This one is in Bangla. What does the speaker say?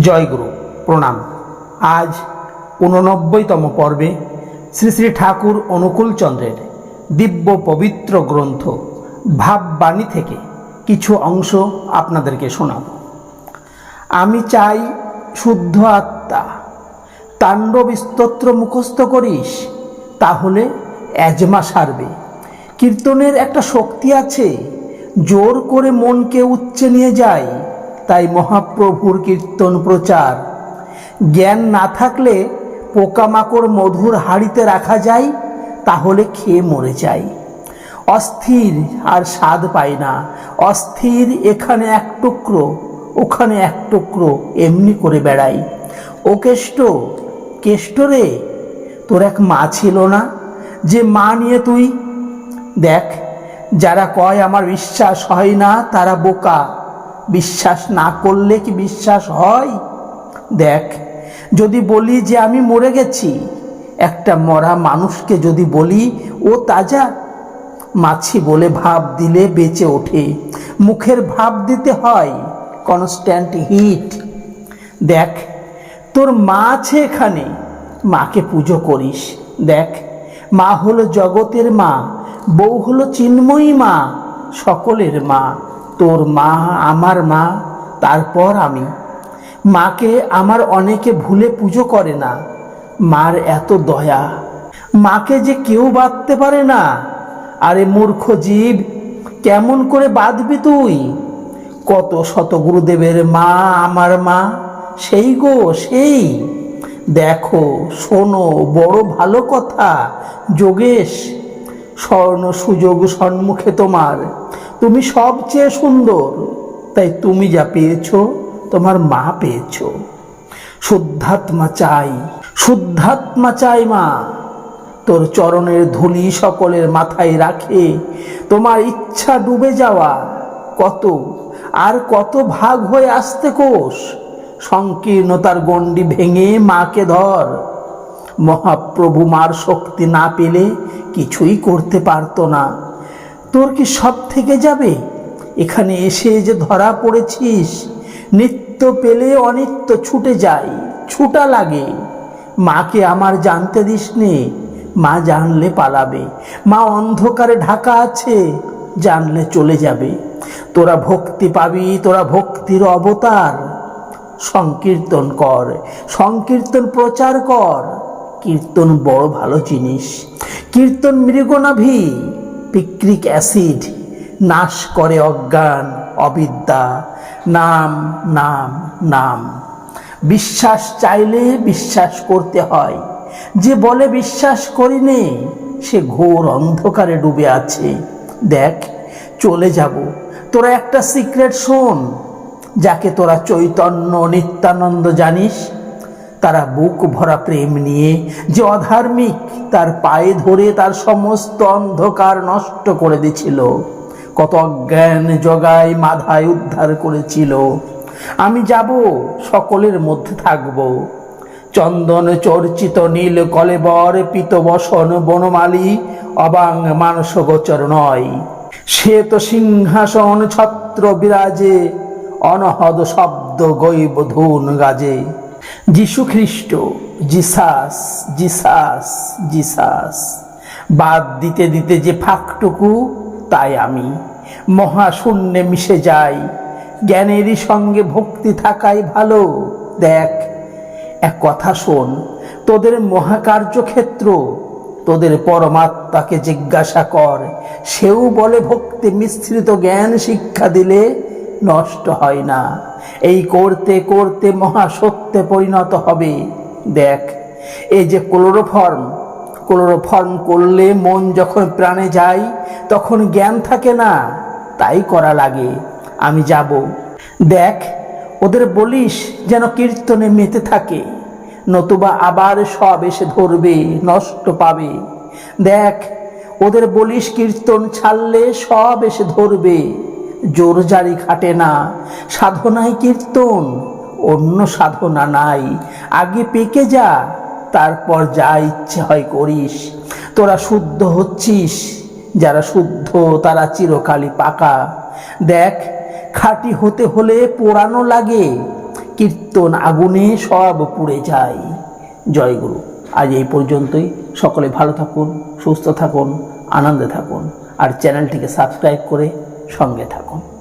জয়গুরু, প্রণাম। আজ উননব্বইতম পর্বে শ্রী শ্রী ঠাকুর অনুকূল চন্দ্রের দিব্য পবিত্র গ্রন্থ ভাববাণী থেকে কিছু অংশ আপনাদেরকে শোনাব। আমি চাই শুদ্ধ আত্মা, তাণ্ডব স্তোত্র মুখস্থ করিস, তাহলে অ্যাজমা সারবে। কীর্তনের একটা শক্তি আছে, জোর করে মনকে উচ্চে নিয়ে যায় তাই মহাপ্রভুর কীর্তন প্রচার। জ্ঞান না থাকলে পোকামাকড় মধুর হাড়িতে রাখা যায়, তাহলে খেয়ে মরে যায়। অস্থির আর স্বাদ পায় না। অস্থির এখানে এক টুকরো, ওখানে এক টুকরো, এমনি করে বেড়াই। ও কেষ্ট কেষ্ট রে, তোর এক মা ছিল না? যে মা নিয়ে তুই? দেখ, যারা কয় আমার বিশ্বাস হয় না, তারা বোকা। বিশ্বাস না করলে কি বিশ্বাস হয়? দেখ, যদি বলি যে আমি মরে গেছি, একটা মরা মানুষকে যদি বলি, ও তাজা, মাছি বলে ভাব দিলে বেঁচে ওঠে। মুখের ভাব দিতে হয় কনস্ট্যান্ট হিট দেখ, তোর মা আছে এখানে, মাকে পুজো করিস। দেখ, মা হলো জগতের মা, বউ হলো চিন্ময়ী মা, সকলের মা। তোর মা, আমার মা, তারপর আমি। মাকে আমার অনেকে ভুলে পুজো করে না। মার এত দয়া। মাকে যে কেউ বাঁধতে পারে না। আরে মূর্খ জীব, কেমন করে বাঁধবি তুই? কত শত গুরুদেবের মা, আমার মা, সেই গো, সেই। দেখো, শোনো, বড় ভালো কথা, যোগেশ। স্বর্ণ সুযোগ সম্মুখে তোমার। তুমি সবচেয়ে সুন্দর। তাই তুমি যা পেয়েছ, তোমার মা পেয়েছ। শুদ্ধাত্মা চাই শুদ্ধাত্মা চাই মা। তোর চরণের ধুলি সকলের মাথায় রাখে। তোমার ইচ্ছা ডুবে যাওয়া কত, আর কত ভাগ হয়ে আসতে কোষ? সংকীর্ণতার গণ্ডি ভেঙে মাকে ধর। মহাপ্রভু মার শক্তি না পেলে কিছুই করতে পারতো না। তোর কি সব থেকে যাবে? এখানে এসে যে ধরা পড়েছিস, নিত্য পেলে অনিত্য ছুটে যায়, ছুটা লাগে। মাকে আমার জানতে দিস নে মা জানলে পালাবে। মা অন্ধকারে ঢাকা আছে, জানলে চলে যাবে। তোরা ভক্তি পাবি, তোরা ভক্তির অবতার। সংকীর্তন কর, সংকীর্তন প্রচার কর। কীর্তন বড় ভালো জিনিস। কীর্তন মৃগনাভি পিক্রিক অ্যাসিড নাশ করে অজ্ঞান, অবিদ্যা। নাম নাম নাম। বিশ্বাস চাইলে বিশ্বাস করতে হয়। যে বলে বিশ্বাস করি নে সে ঘোর অন্ধকারে ডুবে আছে। দেখ, চলে যাব। তোরা একটা সিক্রেট শোন, যাকে তোরা চৈতন্য নিত্যানন্দ জানিস। তারা বুক ভরা প্রেম নিয়ে যে অধার্মিক, তার পায়ে ধরে তার সমস্ত অন্ধকার নষ্ট করে দিছিল। কত অজ্ঞান জগায় মাধায় উদ্ধার করেছিল। আমি যাব, সকলের মধ্যে থাকব। চন্দন চর্চিত নীল কলেবর পিত বসন, বনমালী, অবাং মানস গোচর নয়। শ্বেত সিংহাসন ছত্র বিরাজে, অনহদ শব্দ গৈব ধুন গাজে। যিশু খ্রিস্ট, জিসাস জিসাস জিসাস। বাদ দিতে দিতে যে ফাঁকটুকু, তাই আমি। মহাশূন্যে মিশে যাই। জ্ঞানেরই সঙ্গে ভক্তি থাকাই ভালো। দেখ, এক কথা শোন, তোদের মহাকার্যক্ষেত্র তোদের পরমাত্মাকে জিজ্ঞাসা কর। সেও বলে ভক্তি মিশ্রিত জ্ঞান শিক্ষা দিলে নষ্ট হয় না। এই করতে করতে মহাসত্যে পরিণত হবে। দেখ এই যে ক্লোরোফর্ম ক্লোরোফর্ম করলে মন যখন প্রাণে যায়, তখন জ্ঞান থাকে না। তাই করা লাগে। আমি যাব। দেখ, ওদের বলিস যেন কীর্তনে মেতে থাকে। নতুবা আবার সব এসে ধরবে, নষ্ট পাবে। দেখ, ওদের বলিস কীর্তন ছাড়লে সব এসে ধরবে। জোর জারি খাটে না। সাধনায় কীর্তন, অন্য সাধনা নাই। আগে পেকে যা, তারপর যা ইচ্ছে হয় করিস। তোরা শুদ্ধ হচ্ছিস, যারা শুদ্ধ, তারা চিরকালই পাকা। দেখ, খাঁটি হতে হলে পোড়ানো লাগে। কীর্তন আগুনে সব পুড়ে যায়। জয় গুরু। আজ এই পর্যন্তই। সকলে ভালো থাকুন, সুস্থ থাকুন, আনন্দে থাকুন। আর চ্যানেলটিকে সাবস্ক্রাইব করে সঙ্গে থাকুন।